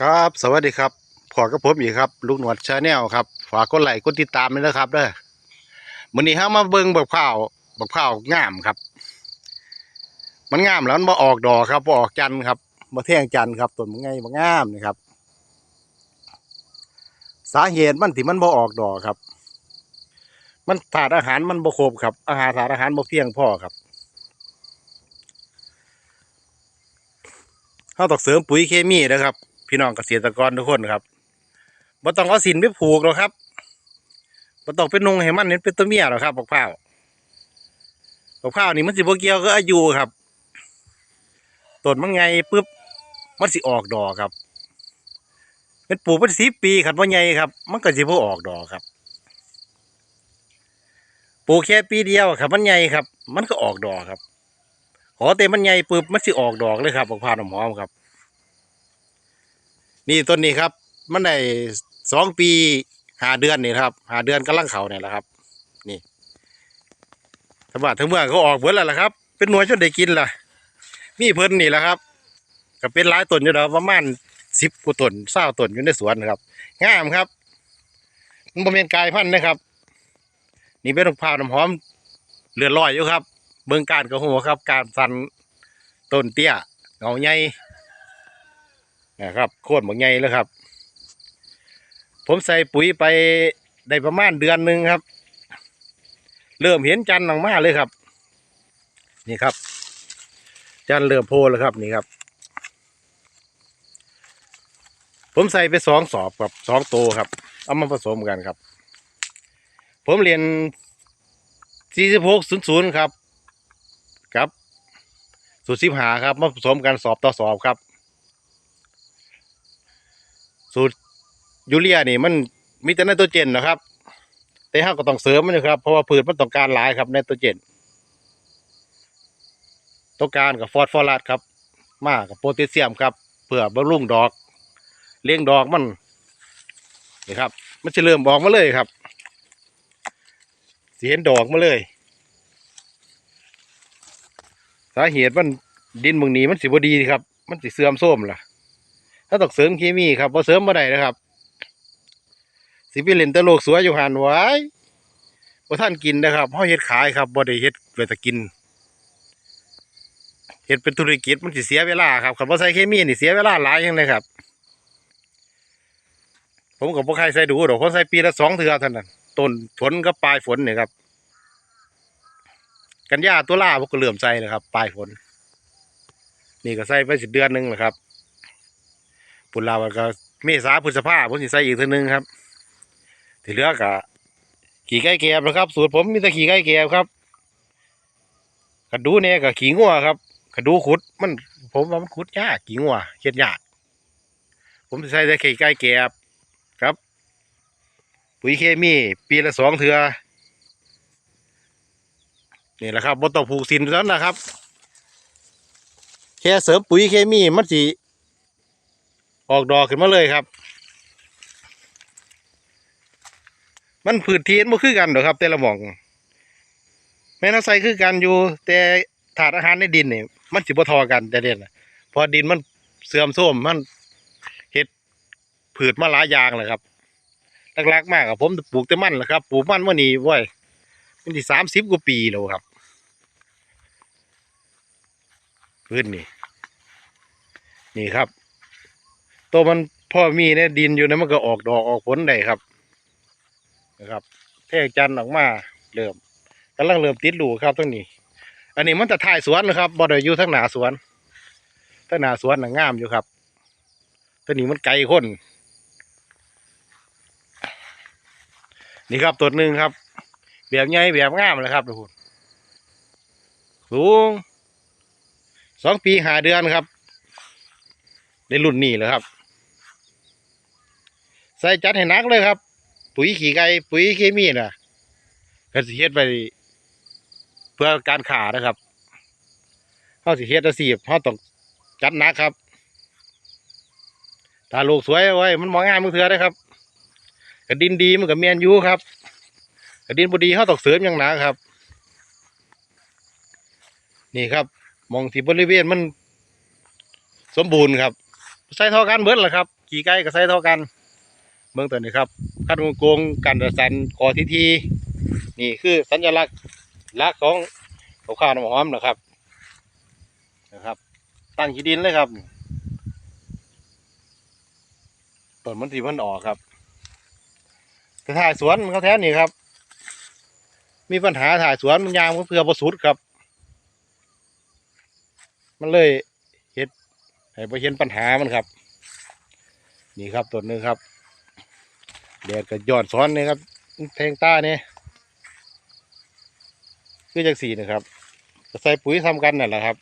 ครับสวัสดีครับพอกับผมอีกครับ ลูกหนวดชาแนลครับฝากกดไลค์กดติดตามด้วยนะครับเด้อมื้อนี้เฮามาเบิ่งบักพร้าวบักพร้าวงามครับ มันงามแล้วมันบ่ออกดอกครับบ่ออกจันทร์ครับบ่แท่งจันทร์ครับต้นมันไงบ่งามนี่ครับ สาเหตุมันที่มันบ่ออกดอกครับ มันถาดอาหารมันบ่ครบครับ อาหารถาดอาหารบ่เพียงพอครับเฮาต้องเสริมปุ๋ยเคมีนะครับ พี่น้องเกษตรกรทุกคนครับบ่ต้องเอาสินไปผูกหรอกครับบ่ต้องไปนุ่งให้มันเห็นเป็นตัวเมียหรอกครับบักพร้าวบักพร้าวนี่มันสิบ่เกี่ยวกับอายุครับต้นมันไงปึ๊บมันสิออกดอกครับเป็นปลูกเป็นสิปีขัดว่าใหญ่ครับ มันก็สิบ่ออกดอกครับปลูกแค่ปีเดียวครับ มันใหญ่ครับ มันก็ออกดอกครับ ขอแต่มันใหญ่ปึ๊บมันสิออกดอกเลยครับบักพร้าวน้ำหอมครับ นี่ต้นนี้ครับ มันได้สองปีหาเดือนนี่ครับหาเดือนกำลังเขาเนี่ยแหละครับ นี่ทั้งบ้านทั้งเมืองก็ออกเบิดแล้วล่ะครับ เป็นหน่วยจนได้กินล่ะ มีเพิ่นนี่แหละครับก็เป็นหลายต้นอยู่แล้วประมาณสิบกว่าต้นเศร้าต้นอยู่ในสวนนะครับงามครับมันบ่เป็นกายพันธุ์นะครับ นี่เป็นมะพร้าน้ำหอมเลือดลอยอยู่ครับ เบิ่งการกระหัวครับ การสันต้นเตี้ยเงาใหญ่ นะครับโค่นบางใหญ่แล้วครับ ผมใส่ปุ๋ยไปได้ประมาณเดือนหนึ่งครับ เริ่มเห็นจันทร์ออกมาเลยครับ นี่ครับ จันทร์เริ่มโพลแล้วครับนี่ครับ ผมใส่ไปสองสอบครับสองโตวครับ เอามาผสมกันครับ ผมเรียนสี่สิบหกศูซูนครับ ครับสูตรสิบหาครับมาผสมกันสอบต่อสอบครับ สูตรยูเรียนี่มันมีแต่ไนโตรเจนนะครับ แต่ห้าก็ต้องเสริมมันนะครับ เพราะว่าพืชมันต้องการหลายครับไนโตรเจนต้องการกับฟอสฟอรัสครับ มากกับโพแทสเซียมครับเพื่อบำรุงดอก เลี้ยงดอกมันนี่ครับ มันจะเริ่มบอกมาเลยครับสีเห็นดอกมาเลย สาเหตุมันดินเมืองนี้มันสิบดีครับ มันสิเสื่อมโทรมล่ะ ถ้าต้องเสริมเคมีครับพอเสริมมาได้นะครับ สิไปเล่นแตโลกสวยอยู่หันไว้บ่ท่านกินนะครับเฮาเฮ็ดขายครับบ่ได้เฮ็ดไว้แต่กินเฮ็ดเป็นธุรกิจมันสิเสียเวลาครับคันบ่ใส่เคมีนี่เสียเวลาหลายจังเลยครับ ผมก็บ่ใครใส่ดูดอกผมใส่ปีละสองเทื่อเท่านั้นต้นฝนกับปลายฝนนี่ครับ กันยาตุลาผมก็เริ่อมใส่นะครับ ปลายฝน นี่ก็ใส่ไปสิเดือนหนึงแหละครับ ปุ่นลาวก็เมษาพฤษภาผมสิใส่อีกเทีนึงครับที่เหลือก็ขี่ไก่แกบนะครับ สูตรผมมีแต่ขี่ไก่แกบครับกระดูเนี่ยกับขี่งัวครับกระดูขุดมัน ผมว่ามันขุดยากขี่งัวเฮ็ดยากผมสิใส่แต่ขี่ไก่แกบครับ ปุ๋ยเคมีปีละสองเทือนี่แหละครับบ่ต้องผูกสินแล้วนะครับ แค่เสริมปุ๋ยเคมีมันสิ ออกดอกขึ้นมาเลยครับ มันผืนทียนบ่คือกันหรอครับ แต่ละหม่อง แม่นเอาใสคือกันอยู่ แต่ถาดอาหารในดินนี่มันสิบ่ทอกันแต่เด่นน่ะเพอดินมันเสื่อมโทรมมันเฮ็ดผืดมาหลายอย่างเลยครับหลักๆมากครับผมปลูกแต่มันแหละครับปลูกมันเมื่อนี้ว้ยมันที่สามสิบกว่าปีแล้วครับพื้นนี่นี่ครับ ตัวมันพ่อมีเนี่ยดินอยู่นะมันก็ออกดอกออกผลได้ครับนะครับแท่จันออกมาเริ่มกำลังเริ่มติดลูกครับตรงนี้ อันนี้มันจะถ่ายสวนนะครับบ่ได้อยู่ทั้งหน้าสวนทั้งหน้าสวนน่ะงามอยู่ครับตัวนี้มันไกลคนนี่ครับตัวหนึ่งครับ แบบใหญ่แบบงามเลยครับทุกคนสูงสองปีหาเดือนครับในรุ่นนี้เลยครับ ใส่จัดให้นักเลยครับ ปุ๋ยขี้ไก่ปุ๋ยเคมีน่ะก็สิเฮ็ดไปเพื่อการขานะครับเฮาสิเฮ็ดอาชีพเฮาต้องจัดหนักครับถ้าลูกสวยไว้มันมองง่ามมือเถื่อได้ครับกระดินดีมันก็เมียนยูครับกระดินบดีเฮาต้องเสริมอย่างหนักครับ นี่ครับ มองที่บริเวณมัน สมบูรณ์ครับ ใส่ท่ากันเบิดแหละครับ ขี่ไก่ก็ใส่ท่ากัน เบื้องต้นนี่ครับคันโกงกันระสันคอทีทีนี่คือสัญลักษณ์ลักษของข้าวข้าวน้ำหอมนะครับนะครับ ตั้งขี้ดินเลยครับต้นมันสีมันออกครับแต่ถ่ายสวนเขาแท้นี่ครับ มีปัญหาถ่ายสวนมันยางมันเพื่อประสุดครับ มันเลยเห็ดให้ไปเห็นปัญหามันครับ นี่ครับต้นหนึงครับ แดดก็ยอดซ้อนนี่ครับแทงต้าเนี่ยคือจังสีนะครับใส่ปุ๋ยทำกันนั่นแหละครับ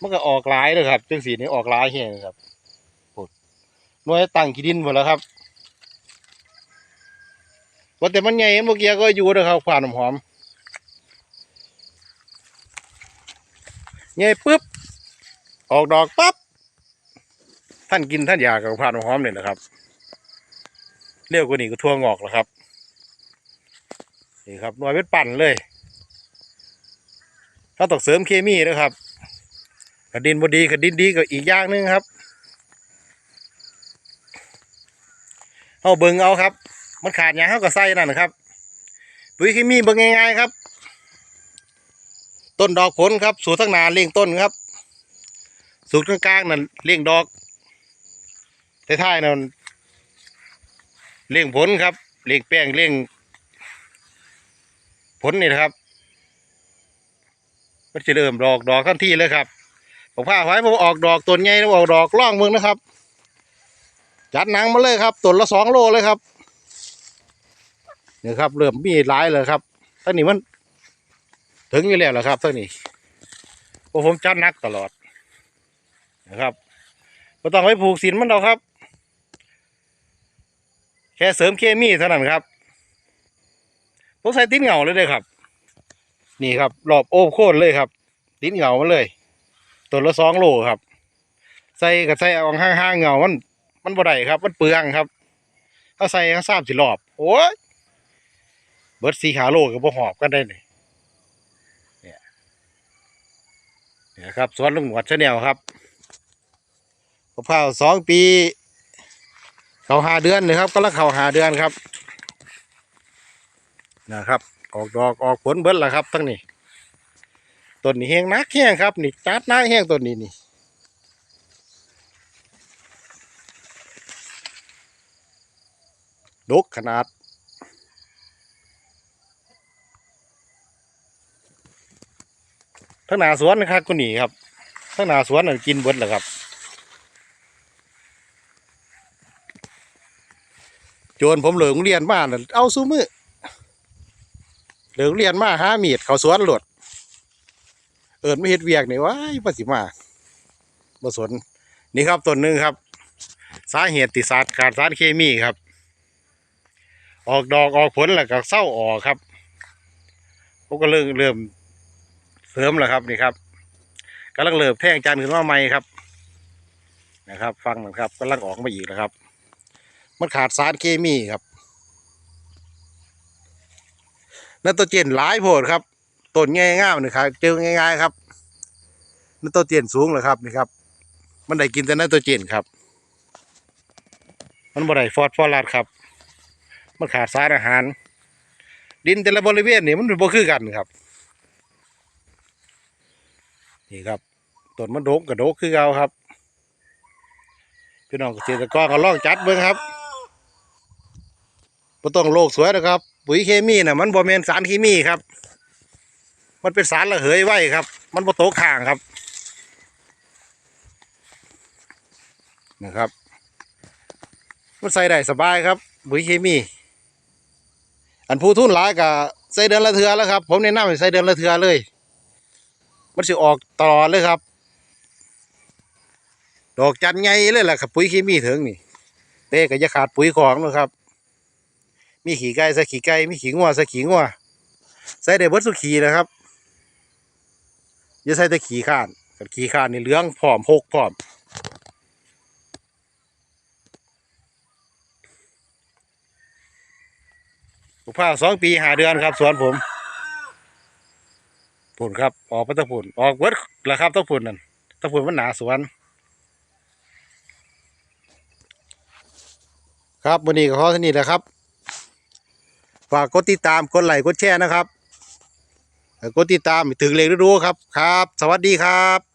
มันก็ออกหลายเลยครับจังสีนี่ออกหลายเฮียครับโอ้หน่วยตั้งขี้ดินหมดแล้วครับว่าแต่มันใหญ่เมื่อกี้ก็อยู่นะครับควานหอมใหญ่ปุ๊บออกดอกปั๊บท่านกินท่านอยากกับควานหอมเนี่ยนะครับ เร็วกว่านี้ก็ทั่วงอกแล้วครับ นี่ครับหน่วยเป็นปั่นเลย ถ้าต้องเสริมเคมีนะครับกระดินบดีกระดินดีก็อีกอย่างหนึงครับเอาเบิงเอาครับ มันขาดอย่างเขาก็ใส่นั่นนะครับปุ๋ยเคมีเบิงง่ายๆครับ ต้นดอกผลครับ สูตรทั้งนาเลี้ยงต้นครับ สูตรกลางๆนั่นเลี้ยงดอกท้ายๆนั่น เลี้ยงผลครับเลี้ยงแป้งเลี้ยงผลนี่นะครับมันจะเริ่มดอกดอกทันทีเลยครับผมพาไว้ผมออกดอกต้นใหญ่แล้วออกดอกล่องเมืองนะครับ จัดหนังมาเลยครับต้นละสองโลเลยครับเนี่ยครับ เริ่มมีหลายเลยครับตั้งนี้มัน ถึงอยู่แล้วแหละครับตั้งนี้ผมจัดนักตลอดนะครับไม่ต้องไปผูกสินมันเราครับ ค่เสริมเคมีเท่านั้นครับผมใส่ติ้นเหงาเลยเลยครับ นี่ครับรอบโอ้โค่นเลยครับ ติ้นเหงามาเลย ตัวละสองโลครับ ใส่กับใส่เอาห้างเหงามัน มันบ่ได้ครับ มันเปลืองครับ ถ้าใส่ข้างซ้ำสิรอบ โอ้ยเบิร์ดสีขาโลกับบ่หอบกันได้เลยเนี่ยเนี่ยครับสวนลุงหนวดชาแนลครับมะพร้าวสองปี เขาหาเดือนเลยครับก็ละเขาหาเดือนครับนะครับ ออกดอกออกผลเบิ้ลละครับ ทั้งนี้ต้นนี้แห้งนักแห้งครับนี่จัดนักแห้งต้นนี้นี่ดกขนาดทั้งหนาสวนนะครับก็หนีครับทั้งหนาสวนนั่นกินเบิ้ลละครับ จนผมเหลืองเรียนมาน่ะเอาสู้มือเหลืองเรียนมาหามีดเขาสวนหลด เอิญไม่เฮ็ดเวียกนี่ว้ายภาษีมาบสนนี่ครับต้นหนึ่งครับ สาเหตุติสารขาดสารเคมีครับ ออกดอกออกผลแล้วก็เศร้าออกครับผมก็เริ่มเริ่มเสริมแล้วครับนี่ครับกำลังเริ่มแท่งจานขึ้นมาใหม่ครับ นะครับ ฟังนะครับกำลังออกมาอีกแล้วครับ มันขาดสารเคมีครับนัตโตเจนหลายโพดครับต้นง่ายง่ายนี่ครับเจอง่ายๆครับนัตโตเจนสูงเลยครับนี่ครับ มันได้กินแต่นัตโตเจนครับ มันบ่ได้ฟอสฟอรัสครับ มันขาดสารอาหาร ดินแต่ละบริเวณนี่มันบ่คือกันครับนี่ครับต้นมันโดกกับโดกคือเก่าครับพี่น้องเกษตรกรก็ลองจัดเบิ่งครับ บ่ต้องโลกสวยนะครับ ปุ๋ยเคมีน่ะมันบ่แมนสารเคมีครับ มันเป็นสารระเหยไว้ครับ มันบ่โตข้างครับนะครับมันใส่ได้สบายครับปุ๋ยเคมี อันผู้ทุนหลายก็ใส่เดือนละเทือแล้วครับ ผมแนะนำให้ใส่เดือนละเทือเลย มันสิออกตลอดเลยครับ ดอกจันใหญ่เลยแหละครับปุ๋ยเคมีถึงนี่เต้ก็จะขาดปุ๋ยของนะครับ มีขี้ไก่ใส่ขี้ไก่มีขี้งัวใส่ขี้งัวใส่ได้เบิดสุขีนะครับอย่าใส่แต่ขี้ข้านกับขี้ข้านนี่เลืองพร้อมหกพร้อมปลูกผ้าวสองปีหาเดือนครับสวนผมผุนครับออกไปตะผุนออกเบิดแล้วครับตะผุนนั่นตะผุนมันหนาสวนครับวันนี้ก็ขอเท่านี้แหละครับ ฝากกดติดตามกดไลค์กดแชร์นะครับกดติดตามถึงเลขรู้ครับครับ สวัสดีครับ